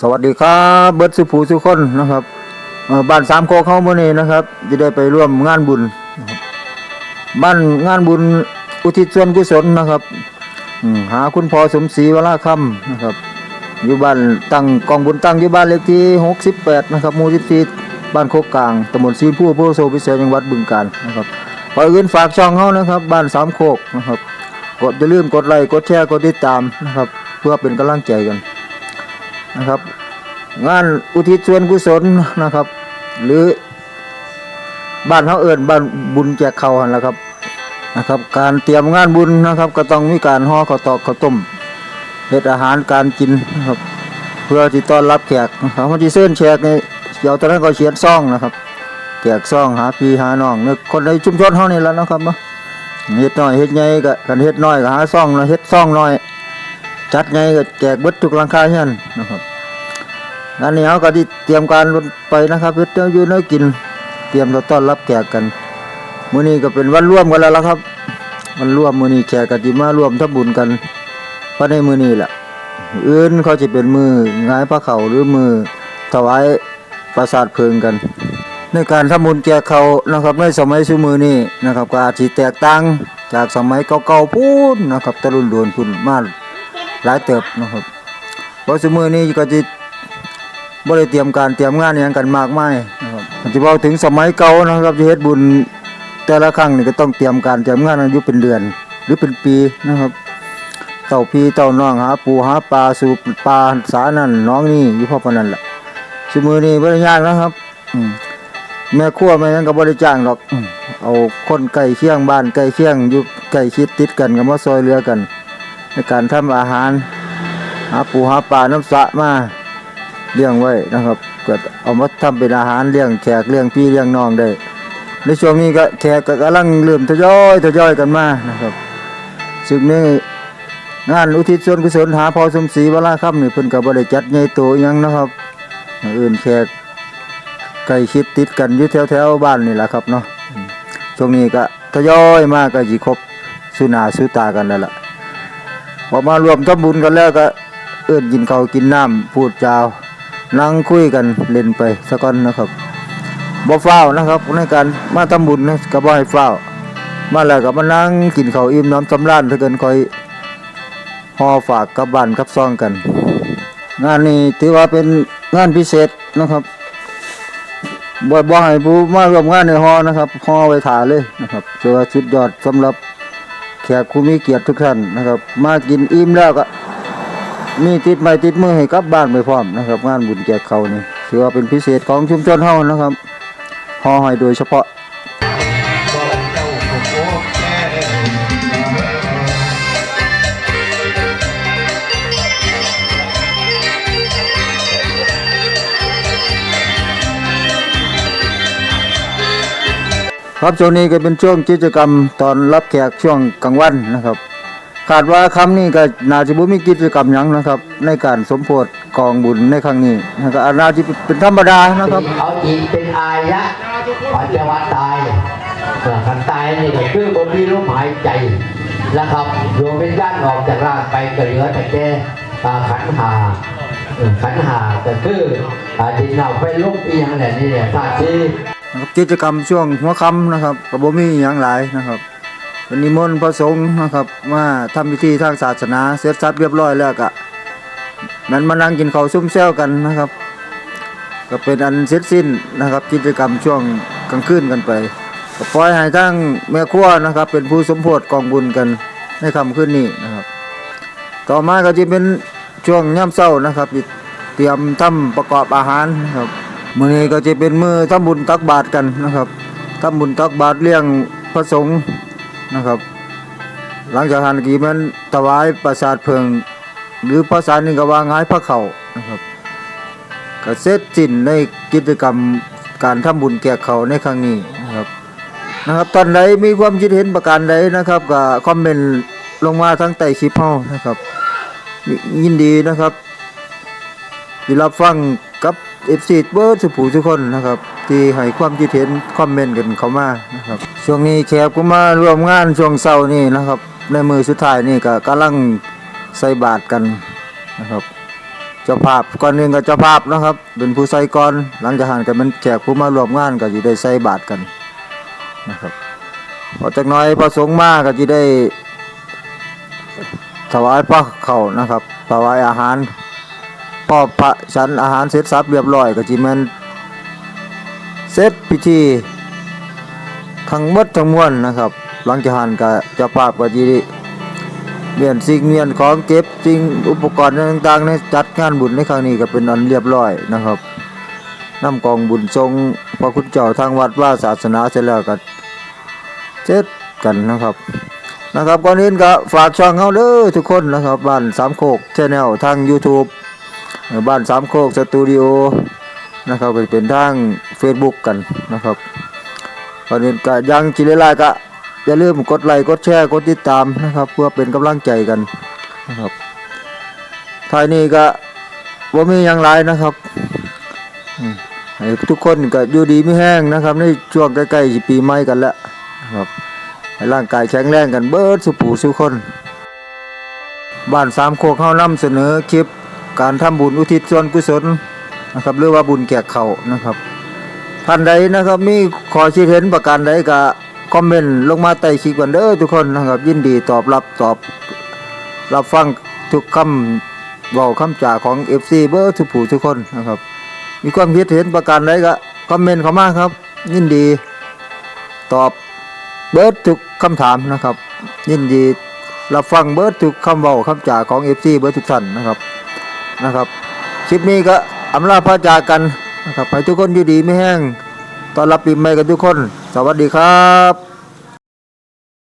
สวัสดีครับเบิร์ดสุภูสุคนนะครับบ้านสามโคเข้าเมื่อนี้นะครับจะได้ไปร่วมงานบุญบ้านงานบุญอุทิศส่วนกุศลนะครับหาคุณพ่อสมศรีวราคำนะครับอยู่บ้านตั้งกองบุญตั้งอยู่บ้านเลขที่ 68 นะครับหมู่14บ้านโคกกลางตำบลซีนผู้อำเภอโซพิเศษจังหวัดบึงกาฬนะครับขออื่นฝากช่องเขานะครับ บ้านสามโคกนะครับกดอย่าลืมกดไลค์กดแชร์กดติดตามนะครับ เพื่อเป็นกำลังใจกัน นะครับ งานอุทิศส่วนกุศลนะครับ หรือบ้านเขาเอิญบ้านบุญแจกเขาหันแหละครับนะครับ การเตรียมงานบุญนะครับ ก็ต้องมีการห่อข้าวตอกข้าวต้มเฮ็ดอาหารการกินนะครับ เพื่อที่ต้อนรับแขกนะครับเขาที่เส้นแขกในเดี๋ยวตอนนั้นก็เขียนซ่องนะครับแจกซ่องหาพี่หาน้องในคนในชุมชนเขานี่แล้วนะครับเนาะเฮ็ดน้อยเฮ็ดใหญ่ก็กันเฮ็ดน้อยก็หาซ่องแล้วเฮ็ดซ่องน้อย จัดไงก็แจกเบิดทุกหลังคาเฮือนนะครับงานนี้เขาก็ที่เตรียมการไปนะครับเฮ็ดเต้าอยู่น้อยกิน เตรียมจะต้อนรับแขกกันมื้อนี้ก็เป็นวันร่วมกันแล้วละครับ วันร่วมมื้อนี้แขกก็สิมาร่วมทำบุญกันภายในมื้อนี้แหละอื่นเขาจะเป็นมืองายพระเขาหรือมือถวายประสาทเพลิงกัน ในการทำบุญแจกเขานะครับในสมัยซุมือนี้นะครับก็อาจสิแตกต่างจากสมัยเก่าๆพูนนะครับตะลุนโดนพุ่นมา หลายเติบนะครับเพราะสมือนี้ก็จะบ่ได้เตรียมการเตรียมงานอย่างกันมากมายนะครับจะบอถึงสมัยเก่านะครับจะเฮ็ดบุญแต่ละครั้งนี่ก็ต้องเตรียมการเตรียมงานอายุเป็นเดือน หรือเป็นปีนะครับเต่าพีเต่าน้องหาปูหาปลาสู่ปลาสานั่นน้องนี่อยู่พอปนนั้นแหละสมือนี้บ่ได้ยากนะครับอแม่ครัวแม่ยังก็บ่ได้จ้างหรอกเอาคนใกล้เคียงบ้านใกล้เคียงอยู่ใกล้ชิดติดกันก็มาซอยเหลือกัน ในการทำอาหาร หาปูหาปลาน้ำสระมาเลี้ยงไว้นะครับก็เอามาทำเป็นอาหารเลี้ยงแขกเลี้ยงพี่เลี้ยงน้องได้ในช่วงนี้ก็แขกก็กำลังเริ่มทยอยทยอยกันมานะครับซึ่งในงานอุทิศส่วนกุศลหาพอสมศรีวราค่ำนี่เพิ่นก็บ่ได้จัดใหญ่โตยังนะครับอื่นแขกใกล้ชิดติดกันอยู่แถวๆบ้านนี่แหละครับเนาะช่วงนี้ก็ทยอยมาก็สิครบสุนาสุตากันแล้วล่ะ พอมารวมทำบุญกันแล้วก็ เอื้อนกินเขากินน้ำพูดจาวนั่งคุยกันเล่นไปสักก่อนนะครับบ่เฝ้าวนะครับในการมาทำบุญนะก็บ่ให้เฝ้าวมาแล้วก็มานั่งกินเขาอิ่มน้ำสำราญถ้าเกินคอยห่อฝากกับบ้านกับซองกัน งานนี้ถือว่าเป็นงานพิเศษนะครับบ่บ่ให้ผู้มาร่วมงานในฮอนะครับฮอไว้ถ่าเลยนะครับถือว่าสุดยอดสำหรับ แขกผู้มีเกียรติทุกท่านนะครับ มากินอิ่มแล้วก็มีติดไม้ติดมือให้กลับบ้านไปพร้อมนะครับ งานบุญแจกเขานี่ถือว่าเป็นพิเศษของชุมชนเฮานะครับห่อหอยโดยเฉพาะ ครับช่วงนี้ก็เป็นช่วงกิจกรรมตอนรับแขกช่วงกลางวันนะครับ คาดว่าคำนี้ก็นาจะบ่มีกิจกรรมหยังนะครับ ในการสมโพธิกองบุญในครั้งนี้นะครับอาน่าจะเป็นธรรมดานะครับเอาจริงเป็นอายะปัจจวัตตายขันตายนี่ก็คือบนที่ลมหายใจนะครับดวงวิญญาณออกจากร่างไปก็เหลือแต่แค่ขันหาขันหาก็คืออาดินเอาไปลุกอีหยังแหละนี่เนี่ยธาตุที่ นะครับกิจกรรมช่วงหัวค่ำนะครับก็บ่มีหยังหลายนะครับวันนิมนต์พระสงฆ์นะครับมาทำพิธีทางศาสนาเสร็จสับเรียบร้อยแล้วก็มันมานั่งกินข้าวซุ่มแซวกันนะครับ ก็เป็นอันเสร็จสิ้นนะครับ กิจกรรมช่วงกลางคืนกันไปก็ปล่อยให้ทั้งแม่ครัวนะครับ เป็นผู้สมโพธิกองบุญกันในค่ำคืนนี้นะครับ ต่อมาก็จะเป็นช่วงย่ำเช้านะครับเตรียมทำประกอบอาหารนะครับ มื้อนี้ก็จะเป็นมือทำบุญตักบาตรกันนะครับทำบุญตักบาตรเลี้ยงพระสงฆ์นะครับ หลังจากทานกีมันถวายประสาทเพลิง หรือภาษาหนึ่งก็ว่างายพระเขานะครับก็เสร็จสิ้นในกิจกรรมการทำบุญแก่เขาในครั้งนี้นะครับนะครับท่านใดมีความคิดเห็นประการใดนะครับก็คอมเมนต์ลงมาทั้งใต้คลิปเฮานะครับ ยินดีนะครับที่รับฟังกับ FC เบิร์ดสุผู้ทุกคนนะครับ ที่ให้ความคิดเห็นคอมเมนต์กันเข้ามานะครับช่วงนี้แขกก็มาร่วมงานช่วงเช้านี่นะครับ ในมือสุดท้ายนี่ก็กำลังใส่บาตรกันนะครับเจ้าภาพก่อนหนึ่งกับเจ้าภาพนะครับ เป็นผู้ใส่ก่อนหลังจากหันกันเป็นแขกผู้มาร่วมงานก็จะได้ใส่บาตรกันนะครับพอจากน้อยพระสงฆ์มาก็จะได้ถวายพระเขานะครับถวายอาหาร พอพระฉันอาหารเสร็จสับเรียบร้อยก็จิแมนเสร็จพิธีทั้งหมดทั้งมวลนะครับ หลังจากหันก็เจะภาพก็จีเมียนสิ่งเมียนของเก็บสิ่งอุปกรณ์ต่างๆในจัดงานบุญในครั้งนี้ก็เป็นอันเรียบร้อยนะครับนำกองบุญทรงพระคุณเจ้าทางวัดว่าศาสนาเสร็จแล้วก็เสร็จกันนะครับนะครับก่อนอื่นก็ฝากช่องเฮาเด้อทุกคนนะครับบ้านสามโคกแชนแนลทาง YouTube บ้านสามโคกสตูดิโอนะครับก็เป็นทาง Facebook กันนะครับก่อนอื่นก็ยังจิเลไลาก็อย่าลืมกดไลค์กดแชร์กดติดตามนะครับ เพื่อเป็นกำลังใจกันนะครับท้ายนี้ก็บ่ามียังหลายนะครับทุกคนก็อยู่ดีไม่แห้งนะครับ ในช่วงใกล้ๆปีใหม่กันแล้วนะครับร่างกายแข็งแรงกันเบิร์ดสุปูสุคน บ้านสามโคกเข้านำเสนอคลิป การทำบุญอุทิศส่วนกุศลนะครับหรือว่าบุญแก่เขานะครับท่านใดนะครับมีขอคิดเห็นประการใดก็คอมเมนต์ลงมาใต้คลิปกันเด้อทุกคนนะครับ ยินดีตอบรับตอบ รับฟังทุกคำเว้าคำจ่าของ FC เบิร์ทุกผู้ทุกคนนะครับ มีความคิดเห็นประการใดก็คอมเมนต์เข้ามาครับ ยินดีตอบเบิร์ดทุกคำถามนะครับ ยินดีรับฟังเบิร์ดทุกคำเว้าคำจ่าของเอฟซีเบิร์ทุกท่านนะครับ นะครับคลิปนี้ก็อำลาพระจากกันนะครับให้ทุกคนอยู่ดีไม่แห้งตอนรับปีใหม่กันทุกคน สวัสดีครับ